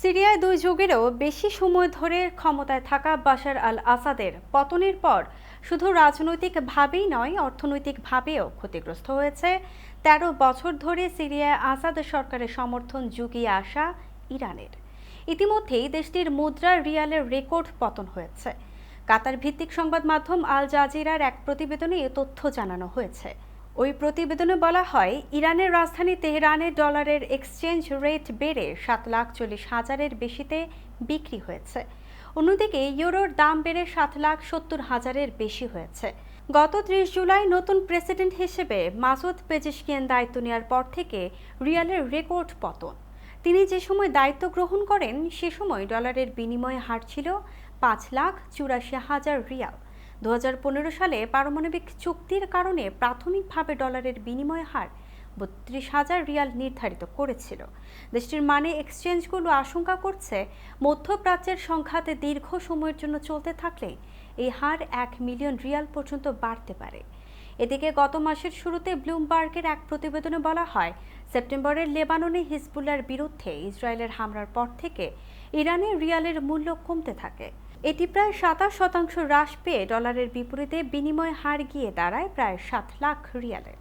সিরিয়ায় দুই যুগেরও বেশি সময় ধরে ক্ষমতায় থাকা বাশার আল আসাদের পতনের পর শুধু রাজনৈতিকভাবেই নয়, অর্থনৈতিকভাবেও ক্ষতিগ্রস্ত হয়েছে। তেরো বছর ধরে সিরিয়ায় আসাদ সরকারের সমর্থন জুগিয়ে আসা ইরানের। ইতিমধ্যেই দেশটির মুদ্রা রিয়ালের রেকর্ড পতন হয়েছে। কাতার ভিত্তিক সংবাদ মাধ্যম আল জাজিরার এক প্রতিবেদনে এ তথ্য জানানো হয়েছে। ওই প্রতিবেদনে বলা হয়, ইরানের রাজধানী তেহরানে ডলারের এক্সচেঞ্জ রেট বেড়ে সাত লাখ চল্লিশ হাজারের বেশিতে বিক্রি হয়েছে। অন্যদিকে, ইউরোর দাম বেড়ে সাত লাখ সত্তর হাজারের বেশি হয়েছে। গত ত্রিশ জুলাই নতুন প্রেসিডেন্ট হিসেবে মাসুদ পেজিশকিয়ান দায়িত্ব নেওয়ার পর থেকে রিয়ালের রেকর্ড পতন। তিনি যে সময় দায়িত্ব গ্রহণ করেন, সে সময় ডলারের বিনিময় হার ছিল পাঁচ লাখ চুরাশি হাজার রিয়াল। দু হাজার পনেরো সালে পারমাণবিক চুক্তির কারণে প্রাথমিকভাবে ডলারের বিনিময় হার বত্রিশ হাজার রিয়াল নির্ধারিত করেছিল। দেশটির মানে এক্সচেঞ্জগুলো আশঙ্কা করছে মধ্যপ্রাচ্যের সংঘাতে দীর্ঘ সময়ের জন্য চলতে থাকলে এই হার এক মিলিয়ন রিয়াল পর্যন্ত বাড়তে পারে। এদিকে গত মাসের শুরুতে ব্লুমবার্গের এক প্রতিবেদনে বলা হয় সেপ্টেম্বরের লেবাননে হিজবুল্লার বিরুদ্ধে ইসরায়েলের হামলার পর থেকে ইরানে রিয়ালের মূল্য কমতে থাকে। এটি প্রায় সাতাশ শতাংশ হ্রাস পেয়ে ডলারের বিপরীতে বিনিময় হার গিয়ে দাঁড়ায় প্রায় সাত লাখ রিয়ালে।